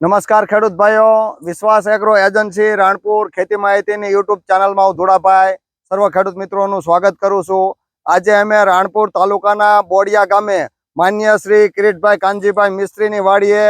નમસ્કાર ખેડૂત ભાઈઓ, વિશ્વાસ એગ્રો એજન્સી, રાણપુર ખેતી માહિતીની યુટ્યુબ ચેનલમાં હું ધોળાભાઈ સર્વ ખેડૂત મિત્રોનું સ્વાગત કરું છું. આજે અમે રાણપુર તાલુકાના બોડિયા ગામે માન્ય શ્રી કિરીટભાઈ કાનજીભાઈ મિસ્ત્રીની વાડીએ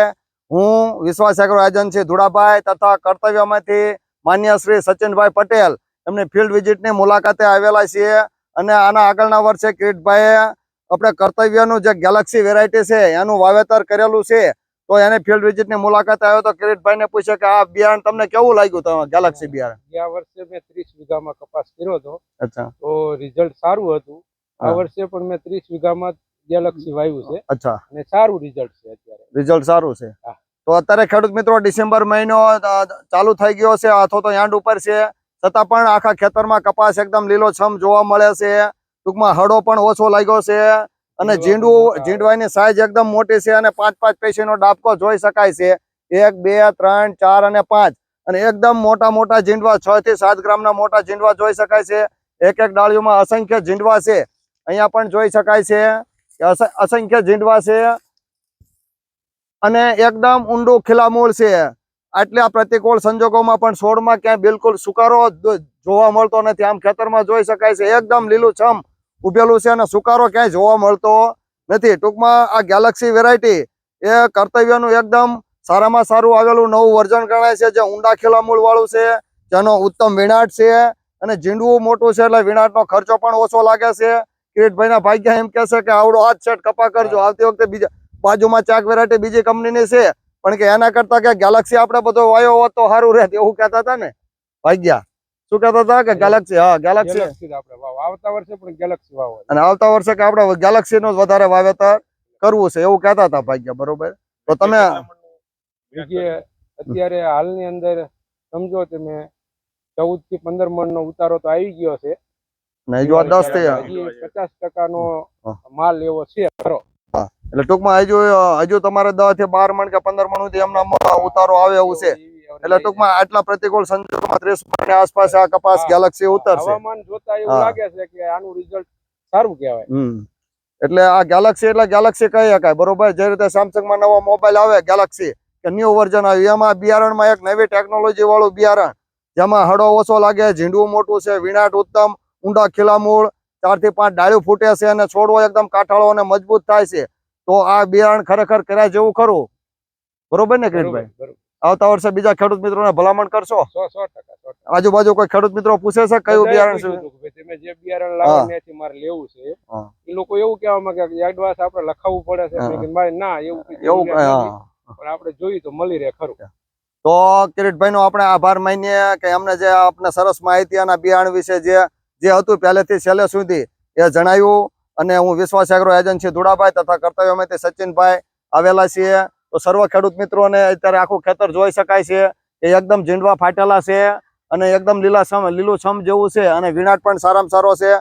હું, વિશ્વાસ એગ્રો એજન્સી ધોળાભાઈ તથા કર્તવ્યમાંથી માન્ય શ્રી સચિનભાઈ પટેલ એમની ફિલ્ડ વિઝિટની મુલાકાતે આવેલા છીએ અને આના આગળના વર્ષે કિરીટભાઈએ આપણે કર્તવ્યનું જે ગેલેક્સી વેરાયટી છે એનું વાવેતર કરેલું છે. તો એને ફિલ્ડ વિઝિટની મુલાકાત આવ્યો તો કિરીટભાઈ ને પૂછે કે આ બિયારણ તમને કેવું લાગ્યું તમે ગેલેક્સી બિયારણ? ગયા વર્ષે મેં ત્રીસ વીઘામાં કપાસ કર્યો હતો. અચ્છા. તો રિઝલ્ટ સારું હતું. આ વર્ષે પણ મેં ત્રીસ વીઘામાં ગેલેક્સી વાવ્યું છે. અચ્છા. અને સારું રિઝલ્ટ છે અત્યારે. રિઝલ્ટ સારું છે. તો અત્યારે ખેડૂત મિત્રો ડિસેમ્બર મહિનો ચાલુ થઈ ગયો છે. અથવા તો યાંડ ઉપર છે. છતાં પણ આખા ખેતરમાં કપાસ એકદમ લીલોછમ જોવા મળે છે. ટૂંકમાં હળો પણ ઓછો લાગ્યો છે. અને જીંડવા ઝીંડું પણ મોટા સાઈઝ એકદમ મોટી છે અને પાંચ પાંચ પેશીનો ડાબકો જોઈ શકાય છે. એક બે ત્રણ ચાર અને પાંચ. અને એકદમ મોટા મોટા ઝીંડવા છ થી સાત ગ્રામના મોટા ઝીંડવા જોઈ શકાય છે. એક એક ડાળીઓમાં અસંખ્ય ઝીંડવા છે. અહીંયા પણ જોઈ શકાય છે અસ- અસંખ્ય ઝીંડવા છે. અને એકદમ ઊંડું ખીલામૂળ છે. આટલા પ્રતિકૂળ સંજોગોમાં પણ છોડમાં ક્યાંય બિલકુલ સુકારો જોવા મળતો નથી. આમ ખેતરમાં જોઈ શકાય છે. એકદમ લીલુંછમ ઉભેલું છે અને સુકારો ક્યાંય જોવા મળતો નથી. ટૂંકમાં આ ગેલેક્સી વેરાયટી એ કર્તવ્યનું એકદમ સારામાં સારું આવેલું નવું વર્ઝન ગણાય છે. જે ઊંડા ખીલામૂળ વાળું છે, જેનો ઉત્તમ વિનાટ છે અને ઝીંડવું મોટું છે એટલે વિનાટનો ખર્ચો પણ ઓછો લાગે છે. કિરીટભાઈના ભાગ્યા એમ કહેશે કે આવડો હાથ સેટ કપા કરજો. આવતી વખતે બીજા બાજુમાં ચાક વેરાયટી બીજી કંપનીની છે. પણ કે એના કરતા કે ગેલેક્સી આપણે બધો વાયો હોત તો સારું રહે એવું કહેતા હતા ને? ભાગ્યા. શું કહેતા હતા કે ગેલેક્સી હા ગેલેક્સી ગેલેક્સી વાવ આવતા વર્ષે પણ ગેલેક્સી વાવ અને આવતા વર્ષે કે આપણે ગેલેક્સી નું વધારે વાવેતર કરવું છે એવું કહેતા હતા ભાગ્ય બરોબર? તો તમે બીજે અત્યારે હાલની અંદર સમજો તમે ચૌદથી પંદર મણ નો ઉતારો તો આવી ગયો છે. જો દસથી પચાસ ટકાનો નો માલ એવો છે. ખરો. એટલે ટૂંકમાં હજુ હજુ તમારે દસથી બાર મણ કે પંદર મણ સુધી એમના ઉતારો આવે એવું છે. એટલે ટૂંકમાં આટલા પ્રતિકૂળ સંજોગોમાં ત્રીસ આસપાસ આ કપાસ ગેલેક્સી ઉતરશે. હવામાન જોતા એવું લાગે છે કે આનું રિઝલ્ટ સારું કહેવાય. એટલે આ ગેલેક્સી એટલે ગેલેક્સી કહી શકાય. બરોબર? જે રીતે સેમસંગમાં નવો મોબાઈલ આવે ગેલેક્સી કે ન્યુ વર્ઝન આવ્યું એમાં બિયારણમાં એક નવી ટેકનોલોજી વાળું બિયારણ જેમાં હડો ઓછો લાગે ઝીંડવું મોટું છે વિનાટ ઉત્તમ ઊંડા ખીલા મૂળ ચારથી પાંચ ડાળીઓ ફૂટે છે અને છોડવો એકદમ કાઠાળો અને મજબૂત થાય છે. તો આ બિયારણ ખરેખર કર્યા જેવું ખરું? બરોબર ને કિરીટભાઈ. આવતા વર્ષે બીજા ખેડૂત મિત્રોને ભલામણ કરશો? આજુબાજુ કોઈ ખેડૂત મિત્રો પૂછે છે કયું બિયારણ છે? તમે જે બિયારણ લાવો ત્યાંથી મારે લેવું છે. એ લોકો એવું કહેવા માંગે કે એડવાન્સ આપણે લખાવવું પડે છે. ભાઈ ના એવું એવું પણ આપણે જોયું તો મળી રહે ખરું. તો કિરીટભાઈ નો આપણે આભાર માનીએ કે અમને જે આપને સરસ માહિતી અને બિયારણ વિશે જે જે હતું પહેલેથી છેલ્લે સુધી એ જણાવ્યું અને હું વિશ્વાસ એગ્રો એજન્સી ધુડાભાઈ તથા કર્તવ્યમાંથી સચિનભાઈ આવેલા છીએ. તો સર્વ ખેડૂત મિત્રોને અત્યારે આખું ખેતર જોઈ શકાય છે એ એકદમ ઝીંડવા ફાટેલા છે અને એકદમ લીલાછમ, લીલુંછમ જેવું છે અને વિનાટ પણ સારામાં સારો છે.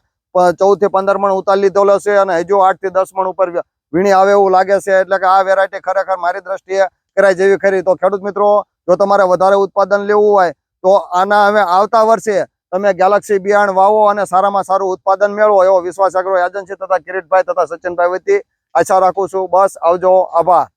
ચૌદથી પંદર મણ ઉતાર લીધેલો છે અને હજુ આઠથી દસ મણ ઉપર વીણી આવે એવું લાગે છે. એટલે કે આ વેરાયટી ખરેખર મારી દ્રષ્ટિએ કરાય જેવી ખરી. તો ખેડૂત મિત્રો, જો તમારે વધારે ઉત્પાદન લેવું હોય, તો આના હવે આવતા વર્ષે તમે ગેલેક્સી બિયારણ વાવો અને સારામાં સારું ઉત્પાદન મેળવો એવો વિશ્વાસ એગ્રો એજન્સી તથા કિરીટભાઈ તથા સચિનભાઈ વતી. આશા રાખું છું. બસ આવજો. આભાર.